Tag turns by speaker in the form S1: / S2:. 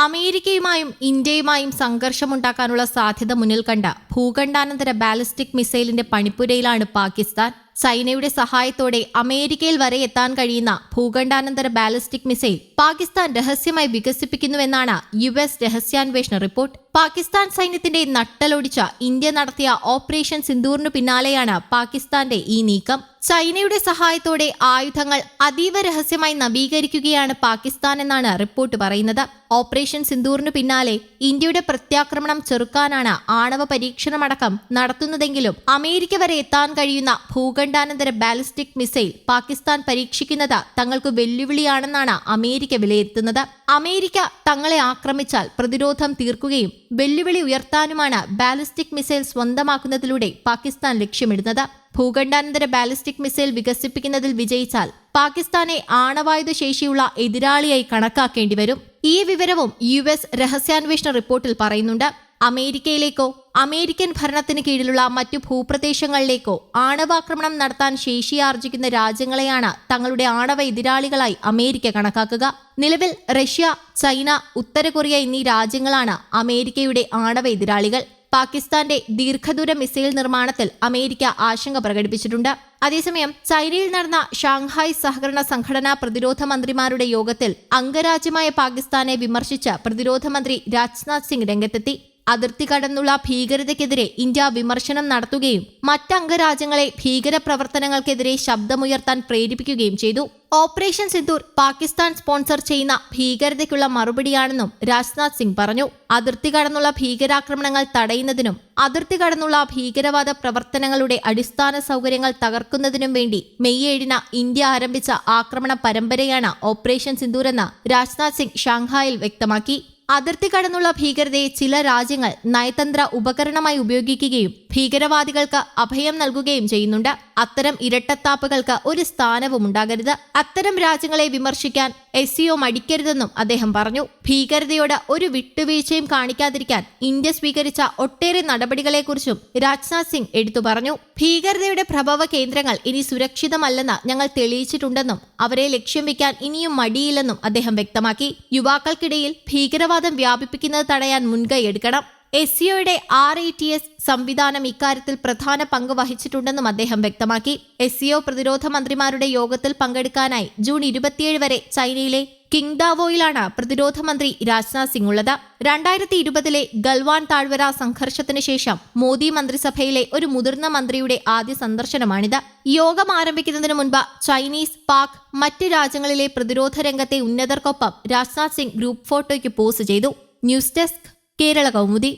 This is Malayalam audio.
S1: അമേരിക്കയുമായും ഇന്ത്യയുമായും സംഘർഷമുണ്ടാക്കാനുള്ള സാധ്യത മുന്നിൽ കണ്ട ഭൂഖണ്ഡാനന്തര ബാലിസ്റ്റിക് മിസൈലിന്റെ പണിപ്പുരയിലാണ് പാകിസ്ഥാൻ ചൈനയുടെ സഹായത്തോടെ അമേരിക്കയിൽ വരെ എത്താൻ കഴിയുന്ന ഭൂഖണ്ഡാനന്തര ബാലിസ്റ്റിക് മിസൈൽ പാകിസ്ഥാൻ രഹസ്യമായി വികസിപ്പിക്കുന്നുവെന്നാണ് യു എസ് രഹസ്യാന്വേഷണ റിപ്പോർട്ട്. പാകിസ്ഥാൻ സൈന്യത്തിന്റെ നട്ടലൊടിച്ച ഇന്ത്യ നടത്തിയ ഓപ്പറേഷൻ സിന്ദൂറിനു പിന്നാലെയാണ് പാകിസ്ഥാന്റെ ഈ നീക്കം. ചൈനയുടെ സഹായത്തോടെ ആയുധങ്ങൾ അതീവ രഹസ്യമായി നവീകരിക്കുകയാണ് പാകിസ്ഥാൻ എന്നാണ് റിപ്പോർട്ട് പറയുന്നത്. ഓപ്പറേഷൻ സിന്ദൂറിനു പിന്നാലെ ഇന്ത്യയുടെ പ്രത്യാക്രമണം ചെറുക്കാനാണ് ആണവ പരീക്ഷണമടക്കം നടത്തുന്നതെങ്കിലും അമേരിക്ക വരെ എത്താൻ കഴിയുന്ന ഭൂഖണ്ഡാനന്തര ബാലിസ്റ്റിക് മിസൈൽ പാകിസ്ഥാൻ പരീക്ഷിക്കുന്നത് തങ്ങൾക്ക് വെല്ലുവിളിയാണെന്നാണ് അമേരിക്ക വിലയിരുത്തുന്നത്. അമേരിക്ക തങ്ങളെ ആക്രമിച്ചാൽ പ്രതിരോധം തീർക്കുകയും വെല്ലുവിളി ഉയർത്താനുമാണ് ബാലിസ്റ്റിക് മിസൈൽ സ്വന്തമാക്കുന്നതിലൂടെ പാകിസ്ഥാൻ ലക്ഷ്യമിടുന്നത്. ഭൂഖണ്ഡാനന്തര ബാലിസ്റ്റിക് മിസൈൽ വികസിപ്പിക്കുന്നതിൽ വിജയിച്ചാൽ പാകിസ്ഥാനെ ആണവായുധ ശേഷിയുള്ള എതിരാളിയായി കണക്കാക്കേണ്ടി വരും. ഈ വിവരവും യു എസ് രഹസ്യാന്വേഷണ റിപ്പോർട്ടിൽ പറയുന്നുണ്ട്. അമേരിക്കയിലേക്കോ അമേരിക്കൻ ഭരണത്തിന് കീഴിലുള്ള മറ്റു ഭൂപ്രദേശങ്ങളിലേക്കോ ആണവാക്രമണം നടത്താൻ ശേഷിയാർജിക്കുന്ന രാജ്യങ്ങളെയാണ് തങ്ങളുടെ ആണവ എതിരാളികളായി അമേരിക്ക കണക്കാക്കുക. നിലവിൽ റഷ്യ ചൈന ഉത്തര കൊറിയ എന്നീ രാജ്യങ്ങളാണ് അമേരിക്കയുടെ ആണവ എതിരാളികൾ. പാകിസ്ഥാന്റെ ദീർഘദൂര മിസൈൽ നിർമ്മാണത്തിൽ അമേരിക്ക ആശങ്ക പ്രകടിപ്പിച്ചിട്ടുണ്ട്. അതേസമയം ചൈനയിൽ നടന്ന ഷാങ്ഹായ് സഹകരണ സംഘടനാ പ്രതിരോധ മന്ത്രിമാരുടെ യോഗത്തിൽ അംഗരാജ്യമായ പാകിസ്ഥാനെ വിമർശിച്ച് പ്രതിരോധ മന്ത്രി രാജ്നാഥ് സിംഗ് രംഗത്തെത്തി. അതിർത്തി കടന്നുള്ള ഭീകരതയ്ക്കെതിരെ ഇന്ത്യ വിമർശനം നടത്തുകയും മറ്റ് അംഗരാജ്യങ്ങളെ ഭീകര പ്രവർത്തനങ്ങൾക്കെതിരെ ശബ്ദമുയർത്താൻ പ്രേരിപ്പിക്കുകയും ചെയ്തു. ഓപ്പറേഷൻ സിന്ദൂർ പാകിസ്ഥാൻ സ്പോൺസർ ചെയ്യുന്ന ഭീകരതയ്ക്കുള്ള മറുപടിയാണെന്നും രാജ്നാഥ് സിംഗ് പറഞ്ഞു. അതിർത്തി കടന്നുള്ള ഭീകരാക്രമണങ്ങൾ തടയുന്നതിനും അതിർത്തി കടന്നുള്ള ഭീകരവാദ പ്രവർത്തനങ്ങളുടെ അടിസ്ഥാന സൗകര്യങ്ങൾ തകർക്കുന്നതിനും വേണ്ടി മെയ് ഏഴിന് ഇന്ത്യ ആരംഭിച്ച ആക്രമണ പരമ്പരയാണ് ഓപ്പറേഷൻ സിന്ദൂർ എന്ന് രാജ്നാഥ് സിംഗ് ഷാങ്ഹായിൽ വ്യക്തമാക്കി. അതിർത്തി കടന്നുള്ള ഭീകരതയെ ചില രാജ്യങ്ങൾ നയതന്ത്ര ഉപകരണമായി ഉപയോഗിക്കുകയും ഭീകരവാദികൾക്ക് അഭയം നൽകുകയും ചെയ്യുന്നുണ്ട്. അത്തരം ഇരട്ടത്താപ്പുകൾക്ക് ഒരു സ്ഥാനവും ഉണ്ടാകരുത്. അത്തരം രാജ്യങ്ങളെ വിമർശിക്കാൻ എസ് മടിക്കരുതെന്നും അദ്ദേഹം പറഞ്ഞു. ഭീകരതയോട് ഒരു വിട്ടുവീഴ്ചയും കാണിക്കാതിരിക്കാൻ ഇന്ത്യ സ്വീകരിച്ച ഒട്ടേറെ നടപടികളെക്കുറിച്ചും രാജ്നാഥ് സിംഗ് എടുത്തു പറഞ്ഞു. ഭീകരതയുടെ പ്രഭവ കേന്ദ്രങ്ങൾ ഇനി സുരക്ഷിതമല്ലെന്ന് ഞങ്ങൾ തെളിയിച്ചിട്ടുണ്ടെന്നും അവരെ ലക്ഷ്യം വെക്കാൻ ഇനിയും മടിയില്ലെന്നും അദ്ദേഹം വ്യക്തമാക്കി. യുവാക്കൾക്കിടയിൽ ഭീകരവാദം വ്യാപിപ്പിക്കുന്നത് തടയാൻ മുൻകൈ എടുക്കണം. എസ് സിഒയുടെ ആർ ഇ ടി എസ് സംവിധാനം ഇക്കാര്യത്തിൽ പ്രധാന പങ്ക് വഹിച്ചിട്ടുണ്ടെന്നും അദ്ദേഹം വ്യക്തമാക്കി. എസ് സിഒ പ്രതിരോധ മന്ത്രിമാരുടെ യോഗത്തിൽ പങ്കെടുക്കാനായി ജൂൺ ഇരുപത്തിയേഴ് വരെ ചൈനയിലെ കിങ്ഡാവോയിലാണ് പ്രതിരോധ മന്ത്രി രാജ്നാഥ് സിംഗ് ഉള്ളത്. രണ്ടായിരത്തി ഇരുപതിലെ ഗൽവാൻ താഴ്വര സംഘർഷത്തിന് ശേഷം മോദി മന്ത്രിസഭയിലെ ഒരു മുതിർന്ന മന്ത്രിയുടെ ആദ്യ സന്ദർശനമാണിത്. യോഗം ആരംഭിക്കുന്നതിന് മുൻപ് ചൈനീസ് പാക് മറ്റ് രാജ്യങ്ങളിലെ പ്രതിരോധ രംഗത്തെ ഉന്നതർക്കൊപ്പം രാജ്നാഥ് സിംഗ് ഗ്രൂപ്പ് ഫോട്ടോയ്ക്ക് പോസ്റ്റ് ചെയ്തു. News desk Kerala Kaumudi